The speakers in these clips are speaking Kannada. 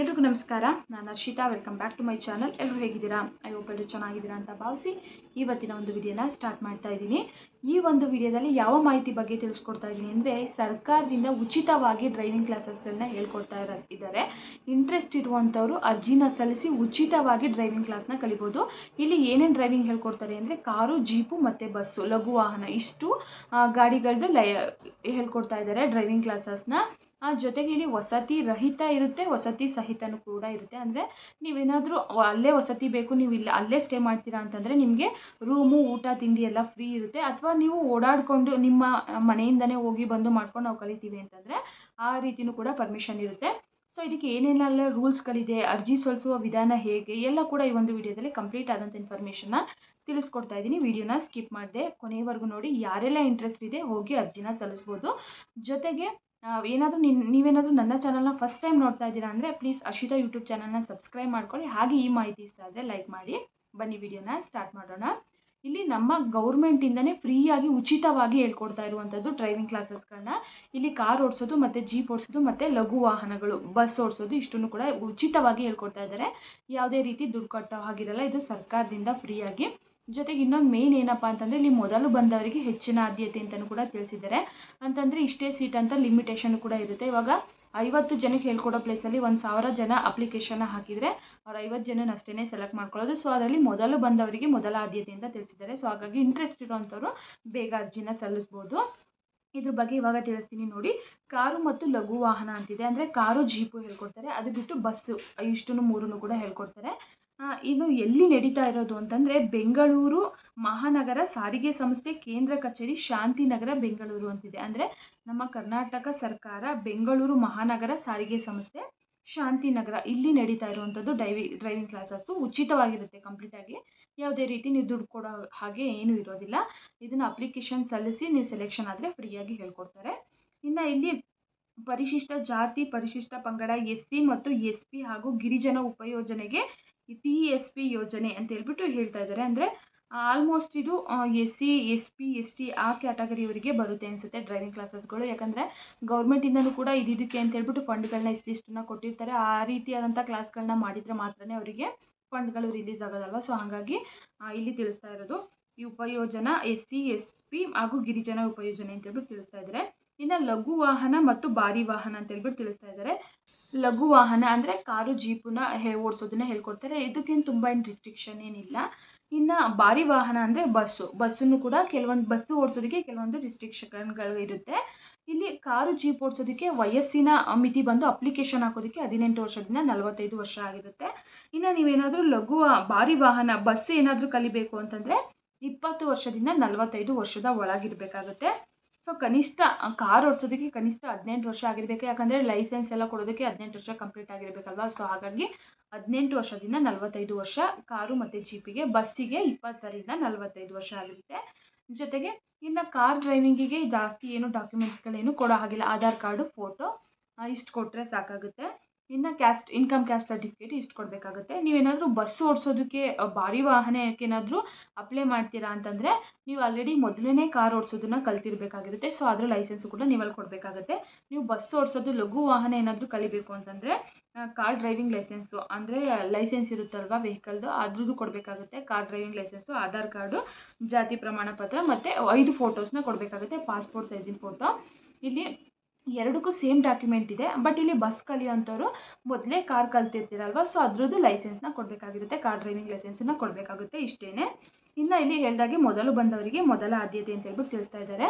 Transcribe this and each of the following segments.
ಎಲ್ರಿಗೂ ನಮಸ್ಕಾರ. ನಾನು Harshita welcome back to my channel. ಎಲ್ಲರೂ ಹೇಗಿದ್ದೀರಾ? ಐ ಹೋಪ್ ಎಲ್ಲರೂ ಚೆನ್ನಾಗಿದ್ದೀರಾ ಅಂತ ಭಾವಿಸಿ ಇವತ್ತಿನ ಒಂದು ವಿಡಿಯೋನ ಸ್ಟಾರ್ಟ್ ಮಾಡ್ತಾ ಇದ್ದೀನಿ. ಈ ಒಂದು ವಿಡಿಯೋದಲ್ಲಿ ಯಾವ ಮಾಹಿತಿ ಬಗ್ಗೆ ತಿಳಿಸ್ಕೊಡ್ತಾ ಇದ್ದೀನಿ ಅಂದರೆ ಸರ್ಕಾರದಿಂದ ಉಚಿತವಾಗಿ ಡ್ರೈವಿಂಗ್ ಕ್ಲಾಸಸ್ಗಳನ್ನ ಹೇಳ್ಕೊಡ್ತಾ ಇದ್ದಾರೆ. ಇಂಟ್ರೆಸ್ಟ್ ಇರುವಂಥವರು ಅರ್ಜಿನ ಸಲ್ಲಿಸಿ ಉಚಿತವಾಗಿ ಡ್ರೈವಿಂಗ್ ಕ್ಲಾಸ್ನ ಕಲಿಬೋದು. ಇಲ್ಲಿ ಏನೇನು ಡ್ರೈವಿಂಗ್ ಹೇಳ್ಕೊಡ್ತಾರೆ ಅಂದರೆ ಕಾರು, ಜೀಪು ಮತ್ತು ಬಸ್ಸು, ಲಘು ವಾಹನ ಇಷ್ಟು ಗಾಡಿಗಳದ್ದು ಲಯ ಹೇಳ್ಕೊಡ್ತಾ ಇದ್ದಾರೆ ಡ್ರೈವಿಂಗ್ ಕ್ಲಾಸಸ್ನ ಆ ಜೊತೆಗೆ ಇಲ್ಲಿ ವಸತಿ ರಹಿತ ಇರುತ್ತೆ, ವಸತಿ ಸಹಿತನೂ ಕೂಡ ಇರುತ್ತೆ. ಅಂದರೆ ನೀವೇನಾದರೂ ಅಲ್ಲೇ ವಸತಿ ಬೇಕು, ನೀವು ಇಲ್ಲ, ಅಲ್ಲೇ ಸ್ಟೇ ಮಾಡ್ತೀರಾ ಅಂತಂದರೆ ನಿಮಗೆ ರೂಮು, ಊಟ, ತಿಂಡಿ ಎಲ್ಲ ಫ್ರೀ ಇರುತ್ತೆ. ಅಥವಾ ನೀವು ಓಡಾಡಿಕೊಂಡು ನಿಮ್ಮ ಮನೆಯಿಂದನೇ ಹೋಗಿ ಬಂದು ಮಾಡ್ಕೊಂಡು ನಾವು ಕಲಿತೀವಿ ಅಂತಂದರೆ ಆ ರೀತಿಯೂ ಕೂಡ ಪರ್ಮಿಷನ್ ಇರುತ್ತೆ. ಸೊ ಇದಕ್ಕೆ ಏನೇನೆಲ್ಲ ರೂಲ್ಸ್ಗಳಿದೆ, ಅರ್ಜಿ ಸಲ್ಲಿಸುವ ವಿಧಾನ ಹೇಗೆ, ಎಲ್ಲ ಕೂಡ ಈ ಒಂದು ವಿಡಿಯೋದಲ್ಲಿ ಕಂಪ್ಲೀಟ್ ಆದಂಥ ಇನ್ಫಾರ್ಮೇಷನ್ನ ತಿಳಿಸ್ಕೊಡ್ತಾ ಇದ್ದೀನಿ. ವಿಡಿಯೋನ ಸ್ಕಿಪ್ ಮಾಡಿದೆ ಕೊನೆಯವರೆಗೂ ನೋಡಿ. ಯಾರೆಲ್ಲ ಇಂಟ್ರೆಸ್ಟ್ ಇದೆ, ಹೋಗಿ ಅರ್ಜಿನ ಸಲ್ಲಿಸ್ಬೋದು. ಜೊತೆಗೆ ಏನಾದರೂ ನಿನ್, ನೀವೇನಾದರೂ ನನ್ನ ಚಾನಲ್ನ ಫಸ್ಟ್ ಟೈಮ್ ನೋಡ್ತಾ ಇದ್ದೀರಾ ಅಂದರೆ ಪ್ಲೀಸ್ ಅಶಿತಾ ಯೂಟ್ಯೂಬ್ ಚಾನಲ್ನ ಸಬ್ಸ್ಕ್ರೈಬ್ ಮಾಡ್ಕೊಳ್ಳಿ. ಹಾಗೆ ಈ ಮಾಹಿತಿ ಇಷ್ಟ ಆದರೆ ಲೈಕ್ ಮಾಡಿ. ಬನ್ನಿ ವಿಡಿಯೋನ ಸ್ಟಾರ್ಟ್ ಮಾಡೋಣ. ಇಲ್ಲಿ ನಮ್ಮ ಗೌರ್ಮೆಂಟಿಂದನೇ ಫ್ರೀಯಾಗಿ ಉಚಿತವಾಗಿ ಹೇಳ್ಕೊಡ್ತಾ ಇರುವಂಥದ್ದು ಡ್ರೈವಿಂಗ್ ಕ್ಲಾಸಸ್ಗಳನ್ನ ಇಲ್ಲಿ ಕಾರ್ ಓಡಿಸೋದು ಮತ್ತು ಜೀಪ್ ಓಡಿಸೋದು ಮತ್ತು ಲಘು ವಾಹನಗಳು ಬಸ್ ಓಡಿಸೋದು ಇಷ್ಟನ್ನು ಕೂಡ ಉಚಿತವಾಗಿ ಹೇಳ್ಕೊಡ್ತಾ ಇದ್ದಾರೆ. ಯಾವುದೇ ರೀತಿ ದುಡ್ಡು ಕಟ್ಟೋ ಹಾಗಿರಲ್ಲ ಇದು ಸರ್ಕಾರದಿಂದ ಫ್ರೀಯಾಗಿ ಜೊತೆಗೆ ಇನ್ನೊಂದು ಮೇನ್ ಏನಪ್ಪ ಅಂತಂದರೆ ಇಲ್ಲಿ ಮೊದಲು ಬಂದವರಿಗೆ ಹೆಚ್ಚಿನ ಆದ್ಯತೆ ಅಂತಲೂ ಕೂಡ ತಿಳಿಸಿದ್ದಾರೆ. ಅಂತಂದರೆ ಇಷ್ಟೇ ಸೀಟ್ ಅಂತ ಲಿಮಿಟೇಷನ್ ಕೂಡ ಇರುತ್ತೆ. ಇವಾಗ ಐವತ್ತು ಜನಕ್ಕೆ ಹೇಳ್ಕೊಡೋ ಪ್ಲೇಸಲ್ಲಿ ಒಂದು ಸಾವಿರ ಜನ ಅಪ್ಲಿಕೇಶನ್ ಹಾಕಿದರೆ ಅವ್ರು ಐವತ್ತು ಜನನ ಅಷ್ಟೇ ಸೆಲೆಕ್ಟ್ ಮಾಡ್ಕೊಳ್ಳೋದು. ಸೊ ಅದರಲ್ಲಿ ಮೊದಲು ಬಂದವರಿಗೆ ಮೊದಲ ಆದ್ಯತೆ ಅಂತ ತಿಳಿಸಿದ್ದಾರೆ. ಸೊ ಹಾಗಾಗಿ ಇಂಟ್ರೆಸ್ಟ್ ಇರೋವಂಥವ್ರು ಬೇಗ ಅರ್ಜಿನ ಸಲ್ಲಿಸ್ಬೋದು. ಇದ್ರ ಬಗ್ಗೆ ಇವಾಗ ತಿಳಿಸ್ತೀನಿ ನೋಡಿ. ಕಾರು ಮತ್ತು ಲಘು ವಾಹನ ಅಂತಿದೆ. ಅಂದರೆ ಕಾರು ಜೀಪು ಹೇಳ್ಕೊಡ್ತಾರೆ. ಅದು ಬಿಟ್ಟು ಬಸ್ಸು ಇಷ್ಟನ್ನು ಮೂರನ್ನು ಕೂಡ ಹೇಳ್ಕೊಡ್ತಾರೆ. ಇನ್ನು ಎಲ್ಲಿ ನಡೀತಾ ಇರೋದು ಅಂತಂದರೆ ಬೆಂಗಳೂರು ಮಹಾನಗರ ಸಾರಿಗೆ ಸಂಸ್ಥೆ ಕೇಂದ್ರ ಕಚೇರಿ ಶಾಂತಿನಗರ ಬೆಂಗಳೂರು ಅಂತಿದೆ. ಅಂದರೆ ನಮ್ಮ ಕರ್ನಾಟಕ ಸರ್ಕಾರ ಬೆಂಗಳೂರು ಮಹಾನಗರ ಸಾರಿಗೆ ಸಂಸ್ಥೆ ಶಾಂತಿನಗರ ಇಲ್ಲಿ ನಡೀತಾ ಇರುವಂಥದ್ದು ಡೈವಿ, ಡ್ರೈವಿಂಗ್ ಕ್ಲಾಸಸ್ಸು ಉಚಿತವಾಗಿರುತ್ತೆ ಕಂಪ್ಲೀಟಾಗಿ ಯಾವುದೇ ರೀತಿ ನೀವು ದುಡ್ಡು ಕೊಡೋ ಹಾಗೆ ಏನೂ ಇರೋದಿಲ್ಲ. ಇದನ್ನು ಅಪ್ಲಿಕೇಶನ್ ಸಲ್ಲಿಸಿ ನೀವು ಸೆಲೆಕ್ಷನ್ ಆದರೆ ಫ್ರೀಯಾಗಿ ಹೇಳ್ಕೊಡ್ತಾರೆ. ಇನ್ನು ಇಲ್ಲಿ ಪರಿಶಿಷ್ಟ ಜಾತಿ, ಪರಿಶಿಷ್ಟ ಪಂಗಡ ಎಸ್ ಸಿ ಮತ್ತು ಎಸ್ ಪಿ ಹಾಗೂ ಗಿರಿಜನ ಉಪಯೋಜನೆಗೆ ಟಿ ಎಸ್ ಪಿ ಯೋಜನೆ ಅಂತ ಹೇಳ್ಬಿಟ್ಟು ಹೇಳ್ತಾ ಇದ್ದಾರೆ. ಅಂದರೆ ಆಲ್ಮೋಸ್ಟ್ ಇದು S C S P S T ಆ ಕ್ಯಾಟಗರಿಯವರಿಗೆ ಬರುತ್ತೆ ಅನಿಸುತ್ತೆ ಡ್ರೈವಿಂಗ್ ಕ್ಲಾಸಸ್ಗಳು ಯಾಕಂದರೆ ಗೌರ್ಮೆಂಟಿಂದಲೂ ಕೂಡ ಇದಿದಕ್ಕೆ ಅಂತ ಹೇಳ್ಬಿಟ್ಟು ಫಂಡ್ಗಳನ್ನ ಇಷ್ಟಿಷ್ಟನ್ನ ಕೊಟ್ಟಿರ್ತಾರೆ. ಆ ರೀತಿಯಾದಂಥ ಕ್ಲಾಸ್ಗಳನ್ನ ಮಾಡಿದರೆ ಮಾತ್ರನೇ ಅವರಿಗೆ ಫಂಡ್ಗಳು ರಿಲೀಸ್ ಆಗೋದಲ್ವ? ಸೊ ಹಾಗಾಗಿ ಇಲ್ಲಿ ತಿಳಿಸ್ತಾ ಇರೋದು ಈ ಉಪಯೋಜನ ಎಸ್ ಸಿ ಎಸ್ ಪಿ ಹಾಗೂ ಗಿರಿಜನ ಉಪಯೋಜನೆ ಅಂತ ಹೇಳ್ಬಿಟ್ಟು ತಿಳಿಸ್ತಾ ಇದ್ದಾರೆ. ಇನ್ನು ಲಘು ವಾಹನ ಮತ್ತು ಭಾರಿ ವಾಹನ ಅಂತ ಹೇಳ್ಬಿಟ್ಟು ತಿಳಿಸ್ತಾ ಇದ್ದಾರೆ. ಲಘು ವಾಹನ ಅಂದರೆ ಕಾರು ಜೀಪನ್ನ ಹೇ, ಓಡಿಸೋದನ್ನ ಹೇಳ್ಕೊಡ್ತಾರೆ. ಇದಕ್ಕೇನು ತುಂಬ ಏನು ರಿಸ್ಟ್ರಿಕ್ಷನ್ ಏನಿಲ್ಲ. ಇನ್ನು ಭಾರಿ ವಾಹನ ಅಂದರೆ ಬಸ್ಸು. ಬಸ್ಸನ್ನು ಕೂಡ ಕೆಲವೊಂದು, ಬಸ್ಸು ಓಡಿಸೋದಕ್ಕೆ ಕೆಲವೊಂದು ರಿಸ್ಟ್ರಿಕ್ಷನ್ಗಳು ಇರುತ್ತೆ. ಇಲ್ಲಿ ಕಾರು, ಜೀಪ್ ಓಡಿಸೋದಕ್ಕೆ ವಯಸ್ಸಿನ ಮಿತಿ ಬಂದು ಅಪ್ಲಿಕೇಶನ್ ಹಾಕೋದಕ್ಕೆ ಹದಿನೆಂಟು ವರ್ಷದಿಂದ ನಲವತ್ತೈದು ವರ್ಷ ಆಗಿರುತ್ತೆ. ಇನ್ನು ನೀವೇನಾದರೂ ಲಘು ಭಾರಿ ವಾಹನ, ಬಸ್ ಏನಾದರೂ ಕಲಿಬೇಕು ಅಂತಂದರೆ ಇಪ್ಪತ್ತು ವರ್ಷದಿಂದ ನಲವತ್ತೈದು ವರ್ಷದ ಒಳಗಿರಬೇಕಾಗುತ್ತೆ. ಸೊ ಕನಿಷ್ಠ ಕಾರ್ ಓಡಿಸೋದಕ್ಕೆ ಕನಿಷ್ಠ ಹದಿನೆಂಟು ವರ್ಷ ಆಗಿರಬೇಕು. ಯಾಕಂದರೆ ಲೈಸೆನ್ಸ್ ಎಲ್ಲ ಕೊಡೋದಕ್ಕೆ ಹದಿನೆಂಟು ವರ್ಷ ಕಂಪ್ಲೀಟ್ ಆಗಿರಬೇಕಲ್ವಾ? ಸೊ ಹಾಗಾಗಿ ಹದಿನೆಂಟು ವರ್ಷದಿಂದ ನಲವತ್ತೈದು ವರ್ಷ ಕಾರು ಮತ್ತು ಜೀಪಿಗೆ ಬಸ್ಸಿಗೆ ಇಪ್ಪತ್ತರಿಂದ ನಲವತ್ತೈದು ವರ್ಷ ಆಗಿರುತ್ತೆ ಜೊತೆಗೆ ಇನ್ನು ಕಾರ್ ಡ್ರೈವಿಂಗಿಗೆ ಜಾಸ್ತಿ ಏನು ಡಾಕ್ಯುಮೆಂಟ್ಸ್ಗಳೇನು ಕೊಡೋ ಹಾಗಿಲ್ಲ. ಆಧಾರ್ ಕಾರ್ಡು ಫೋಟೋ ಇಷ್ಟು ಕೊಟ್ಟರೆ ಸಾಕಾಗುತ್ತೆ. ಇನ್ನು ಕ್ಯಾಸ್ಟ್ ಇನ್ಕಮ್ ಕ್ಯಾಸ್ಟ್ ಸರ್ಟಿಫಿಕೇಟ್ ಇಷ್ಟು ಕೊಡಬೇಕಾಗುತ್ತೆ. ನೀವೇನಾದರೂ ಬಸ್ ಓಡಿಸೋದಕ್ಕೆ ಭಾರಿ ವಾಹನಕ್ಕೇನಾದರೂ ಅಪ್ಲೈ ಮಾಡ್ತೀರಾ ಅಂತಂದರೆ ನೀವು ಆಲ್ರೆಡಿ ಮೊದಲನೇ ಕಾರ್ ಓಡಿಸೋದನ್ನ ಕಲ್ತಿರಬೇಕಾಗಿರುತ್ತೆ. ಸೊ ಅದರ ಲೈಸೆನ್ಸು ಕೂಡ ನೀವಲ್ಲಿ ಕೊಡಬೇಕಾಗುತ್ತೆ. ನೀವು ಬಸ್ ಓಡಿಸೋದು ಲಘು ವಾಹನ ಏನಾದರೂ ಕಲಿಬೇಕು ಅಂತಂದರೆ ಕಾರ್ ಡ್ರೈವಿಂಗ್ ಲೈಸೆನ್ಸು ಅಂದರೆ ಲೈಸೆನ್ಸ್ ಇರುತ್ತಲ್ವ ವೆಹಿಕಲ್ದು ಅದ್ರದ್ದು ಕೊಡಬೇಕಾಗುತ್ತೆ. Car driving licence Aadhaar card ಜಾತಿ ಪ್ರಮಾಣ ಪತ್ರ ಮತ್ತು ಐದು ಫೋಟೋಸ್ನ ಕೊಡಬೇಕಾಗುತ್ತೆ. ಪಾಸ್ಪೋರ್ಟ್ ಸೈಜಿನ ಫೋಟೋ ಇಲ್ಲಿ ಎರಡಕ್ಕೂ ಸೇಮ್ ಡಾಕ್ಯುಮೆಂಟ್ ಇದೆ. ಬಟ್ ಇಲ್ಲಿ ಬಸ್ ಕಲಿಯೋಂಥವ್ರು ಮೊದಲೇ ಕಾರ್ ಕಲ್ತಿರ್ತೀರಲ್ವಾ? ಸೊ ಅದ್ರದ್ದು ಲೈಸೆನ್ಸ್ನ ಕೊಡಬೇಕಾಗಿರುತ್ತೆ. ಕಾರ್ ಡ್ರೈವಿಂಗ್ ಲೈಸೆನ್ಸನ್ನ ಕೊಡಬೇಕಾಗುತ್ತೆ ಇಷ್ಟೇ ಇನ್ನು ಇಲ್ಲಿ ಹೇಳಿದಾಗೆ ಮೊದಲು ಬಂದವರಿಗೆ ಮೊದಲ ಆದ್ಯತೆ ಅಂತ ಹೇಳ್ಬಿಟ್ಟು ತಿಳಿಸ್ತಾ ಇದ್ದಾರೆ.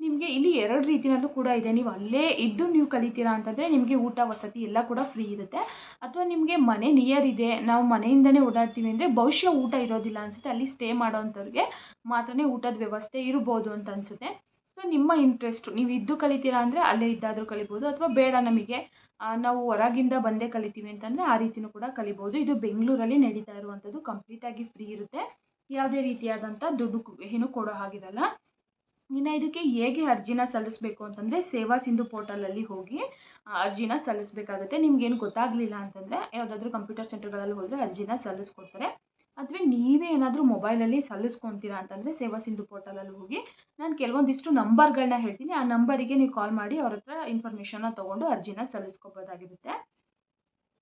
ನಿಮಗೆ ಇಲ್ಲಿ ಎರಡು ರೀತಿಯಲ್ಲೂ ಕೂಡ ಇದೆ. ನೀವು ಅಲ್ಲೇ ಇದ್ದು ನೀವು ಕಲಿತೀರಾ ಅಂತಂದರೆ ನಿಮಗೆ ಊಟ, ವಸತಿ ಎಲ್ಲ ಕೂಡ ಫ್ರೀ ಇರುತ್ತೆ. ಅಥವಾ ನಿಮಗೆ ಮನೆ ನಿಯರ್ ಇದೆ. ನಾವು ಮನೆಯಿಂದನೇ ಓಡಾಡ್ತೀವಿ ಅಂದರೆ ಬಹುಶಃ ಊಟ ಇರೋದಿಲ್ಲ ಅನಿಸುತ್ತೆ. ಅಲ್ಲಿ ಸ್ಟೇ ಮಾಡೋವಂಥವ್ರಿಗೆ ಮಾತ್ರನೇ ಊಟದ ವ್ಯವಸ್ಥೆ ಇರ್ಬೋದು ಅಂತ ಅನಿಸುತ್ತೆ. ಸೊ ನಿಮ್ಮ ಇಂಟ್ರೆಸ್ಟು ನೀವು ಇದ್ದು ಕಲಿತೀರಾ ಅಂದರೆ ಅಲ್ಲೇ ಇದ್ದಾದರೂ ಕಲಿಬೋದು ಅಥವಾ ಬೇಡ ನಮಗೆ ನಾವು ಹೊರಗಿಂದ ಬಂದೇ ಕಲಿತೀವಿ ಅಂತಂದರೆ ಆ ರೀತಿಯೂ ಕೂಡ ಕಲಿಬೋದು. ಇದು ಬೆಂಗಳೂರಲ್ಲಿ ನಡೀತಾ ಇರುವಂಥದ್ದು. ಕಂಪ್ಲೀಟಾಗಿ ಫ್ರೀ ಇರುತ್ತೆ. ಯಾವುದೇ ರೀತಿಯಾದಂಥ ದುಡ್ಡು ಏನು ಕೊಡೋ ಹಾಗಿರಲ್ಲ. ಇನ್ನು ಇದಕ್ಕೆ ಹೇಗೆ ಅರ್ಜಿನ ಸಲ್ಲಿಸಬೇಕು ಅಂತಂದರೆ ಸೇವಾ ಸಿಂಧು ಪೋರ್ಟಲಲ್ಲಿ ಹೋಗಿ ಅರ್ಜಿನ ಸಲ್ಲಿಸಬೇಕಾಗುತ್ತೆ. ನಿಮ್ಗೇನು ಗೊತ್ತಾಗಲಿಲ್ಲ ಅಂತಂದರೆ, ಯಾವುದಾದ್ರೂ ಕಂಪ್ಯೂಟರ್ ಸೆಂಟರ್ಗಳಲ್ಲಿ ಹೋದರೆ ಅರ್ಜಿನ ಸಲ್ಲಿಸ್ಕೊಡ್ತಾರೆ. ಅಥವಾ ನೀವೇ ಏನಾದರೂ ಮೊಬೈಲಲ್ಲಿ ಸಲ್ಲಿಸ್ಕೊತೀರಾ ಅಂತಂದರೆ ಸೇವಾ ಸಿಂಧು ಪೋರ್ಟಲಲ್ಲಿ ಹೋಗಿ ನಾನು ಕೆಲವೊಂದಿಷ್ಟು ನಂಬರ್ಗಳನ್ನ ಹೇಳ್ತೀನಿ. ಆ ನಂಬರಿಗೆ ನೀವು ಕಾಲ್ ಮಾಡಿ ಅವ್ರ ಹತ್ರ ಇನ್ಫಾರ್ಮೇಷನ್ನ ತೊಗೊಂಡು ಅರ್ಜಿನ ಸಲ್ಲಿಸ್ಕೋಬೋದಾಗಿರುತ್ತೆ.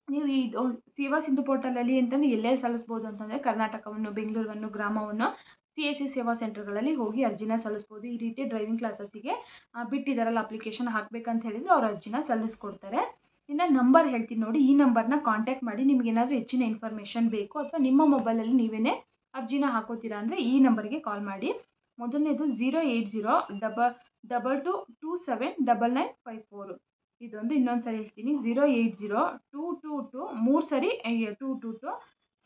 ನೀವು ಇದು ಸೇವಾ ಸಿಂಧು ಪೋರ್ಟಲಲ್ಲಿ ಅಂತಂದರೆ ಎಲ್ಲೆಲ್ಲಿ ಸಲ್ಲಿಸ್ಬೋದು ಅಂತಂದರೆ ಕರ್ನಾಟಕವನ್ನು, ಬೆಂಗಳೂರನ್ನು, ಗ್ರಾಮವನ್ನು ಸಿ ಎಸ್ ಸಿ ಸೇವಾ ಸೆಂಟರ್ಗಳಲ್ಲಿ ಹೋಗಿ ಅರ್ಜಿನ ಸಲ್ಲಿಸ್ಬೋದು. ಈ ರೀತಿ ಡ್ರೈವಿಂಗ್ ಕ್ಲಾಸಸ್ಸಿಗೆ ಬಿಟ್ಟಿದ್ದಾರಲ್ಲ ಅಪ್ಲಿಕೇಶನ್ ಹಾಕಬೇಕಂತ ಹೇಳಿದರೆ ಅವ್ರು ಅರ್ಜಿನ ಸಲ್ಲಿಸ್ಕೊಡ್ತಾರೆ. ಇನ್ನು ನಂಬರ್ ಹೇಳ್ತೀನಿ ನೋಡಿ, ಈ ನಂಬರ್ನ ಕಾಂಟ್ಯಾಕ್ಟ್ ಮಾಡಿ ನಿಮ್ಗೆ ಏನಾದರೂ ಹೆಚ್ಚಿನ ಇನ್ಫಾರ್ಮೇಷನ್ ಬೇಕು ಅಥವಾ ನಿಮ್ಮ ಮೊಬೈಲಲ್ಲಿ ನೀವೇ ಅರ್ಜಿನ ಹಾಕೋತೀರಾ ಅಂದರೆ ಈ ನಂಬರ್ಗೆ ಕಾಲ್ ಮಾಡಿ. ಮೊದಲನೇದು zero eight zero ಡಬ double two two seven double nine five four ಇದೊಂದು ಇನ್ನೊಂದು ಸರಿ ಹೇಳ್ತೀನಿ zero eight zero two two two ಮೂರು ಸರಿ two two two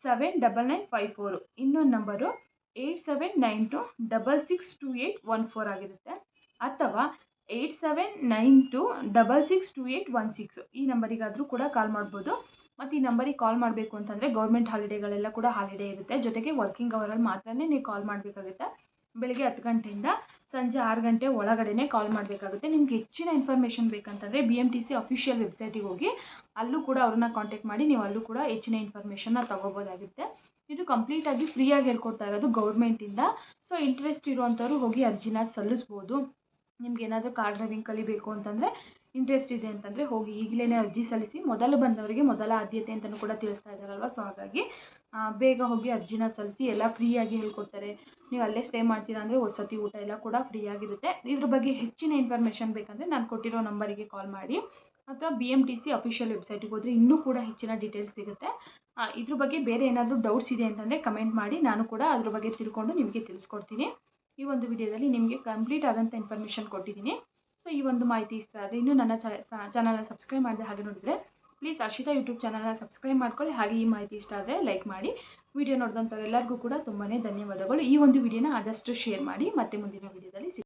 seven double nine five four ಇನ್ನೊಂದು number eight seven nine two double six two eight one four ಆಗಿರುತ್ತೆ. ಅಥವಾ eight seven nine two double six two eight one six. ಈ ನಂಬರಿಗಾದರೂ ಕೂಡ ಕಾಲ್ ಮಾಡ್ಬೋದು. ಮತ್ತು ಈ ನಂಬರಿಗೆ ಕಾಲ್ ಮಾಡಬೇಕು ಅಂತಂದರೆ ಗೌರ್ಮೆಂಟ್ ಹಾಲಿಡೇಗಳೆಲ್ಲ ಕೂಡ ಹಾಲಿಡೇ ಇರುತ್ತೆ. ಜೊತೆಗೆ ವರ್ಕಿಂಗ್ ಅವರಲ್ಲಿ ಮಾತ್ರನೇ ನೀವು ಕಾಲ್ ಮಾಡಬೇಕಾಗುತ್ತೆ. ಬೆಳಗ್ಗೆ ಹತ್ತು ಗಂಟೆಯಿಂದ ಸಂಜೆ ಆರು ಗಂಟೆ ಒಳಗಡೆನೇ ಕಾಲ್ ಮಾಡಬೇಕಾಗುತ್ತೆ. ನಿಮ್ಗೆ ಹೆಚ್ಚಿನ information ಬೇಕಂತಂದರೆ B M T C official ವೆಬ್ಸೈಟಿಗೆ ಹೋಗಿ ಅಲ್ಲೂ ಕೂಡ ಅವ್ರನ್ನ ಕಾಂಟ್ಯಾಕ್ಟ್ ಮಾಡಿ ನೀವು ಅಲ್ಲೂ ಕೂಡ ಹೆಚ್ಚಿನ ಇನ್ಫಾರ್ಮೇಷನ್ನ ತೊಗೋಬೋದಾಗುತ್ತೆ. ಇದು ಕಂಪ್ಲೀಟಾಗಿ ಫ್ರೀಯಾಗಿ ಹೇಳ್ಕೊಡ್ತಾ ಇರೋದು ಗೌರ್ಮೆಂಟಿಂದ ಸೊ ಇಂಟ್ರೆಸ್ಟ್ ಇರುವಂಥವ್ರು ಹೋಗಿ ಅರ್ಜಿನ ಸಲ್ಲಿಸ್ಬೋದು. ನಿಮ್ಗೆ ಏನಾದರೂ ಕಾರ್ ಡ್ರೈವಿಂಗ್ ಕಲಿಬೇಕು ಅಂತಂದರೆ ಇಂಟ್ರೆಸ್ಟ್ ಇದೆ ಅಂತಂದರೆ ಹೋಗಿ. ಈಗಲೇ ಅರ್ಜಿ ಸಲ್ಲಿಸಿ ಮೊದಲು ಬಂದವರಿಗೆ ಮೊದಲ ಆದ್ಯತೆ ಅಂತಲೂ ಕೂಡ ತಿಳಿಸ್ತಾ ಇದ್ದಾರಲ್ವ? ಸೊ ಹಾಗಾಗಿ ಬೇಗ ಹೋಗಿ ಅರ್ಜಿನ ಸಲ್ಲಿಸಿ ಎಲ್ಲ ಫ್ರೀಯಾಗಿ ಹೇಳ್ಕೊಡ್ತಾರೆ. ನೀವು ಅಲ್ಲೇ ಸ್ಟೇ ಮಾಡ್ತೀರಾ ಅಂದರೆ ವಸತಿ ಊಟ ಎಲ್ಲ ಕೂಡ ಫ್ರೀಯಾಗಿರುತ್ತೆ. ಇದ್ರ ಬಗ್ಗೆ ಹೆಚ್ಚಿನ ಇನ್ಫಾರ್ಮೇಷನ್ ಬೇಕಂದರೆ ನಾನು ಕೊಟ್ಟಿರೋ ನಂಬರಿಗೆ ಕಾಲ್ ಮಾಡಿ. ಅಥವಾ B M T C official ವೆಬ್ಸೈಟಿಗೆ ಹೋದರೆ ಇನ್ನೂ ಕೂಡ ಹೆಚ್ಚಿನ ಡೀಟೇಲ್ಸ್ ಸಿಗುತ್ತೆ. ಇದ್ರ ಬಗ್ಗೆ ಬೇರೆ ಏನಾದರೂ ಡೌಟ್ಸ್ ಇದೆ ಅಂತಂದರೆ ಕಮೆಂಟ್ ಮಾಡಿ. ನಾನು ಕೂಡ ಅದ್ರ ಬಗ್ಗೆ ತಿಳ್ಕೊಂಡು ನಿಮಗೆ ತಿಳಿಸ್ಕೊಡ್ತೀನಿ. ಈ ಒಂದು ವಿಡಿಯೋದಲ್ಲಿ ನಿಮಗೆ ಕಂಪ್ಲೀಟ್ ಆದಂಥ ಇನ್ಫಾರ್ಮೇಷನ್ ಕೊಟ್ಟಿದ್ದೀನಿ. ಸೊ ಈ ಒಂದು ಮಾಹಿತಿ ಇಷ್ಟ ಆದರೆ ಇನ್ನೂ ನನ್ನ ಚಾನಲ್ನ ಸಬ್ಸ್ಕ್ರೈಬ್ ಮಾಡಿದೆ ಹಾಗೆ ನೋಡಿದರೆ ಪ್ಲೀಸ್ ಅರ್ಷಿತಾ ಯೂಟ್ಯೂಬ್ ಚಾನಲ್ನ ಸಬ್ಸ್ಕ್ರೈಬ್ ಮಾಡ್ಕೊಳ್ಳಿ. ಹಾಗೆ ಈ ಮಾಹಿತಿ ಇಷ್ಟ ಆದರೆ ಲೈಕ್ ಮಾಡಿ. ವಿಡಿಯೋ ನೋಡಿದಂಥವ್ರೆಲ್ಲರಿಗೂ ಕೂಡ ತುಂಬಾ ಧನ್ಯವಾದಗಳು. ಈ ಒಂದು ವಿಡಿಯೋನ ಆದಷ್ಟು ಶೇರ್ ಮಾಡಿ. ಮತ್ತೆ ಮುಂದಿನ ವಿಡಿಯೋದಲ್ಲಿ ಸಿಗ್ತೀನಿ.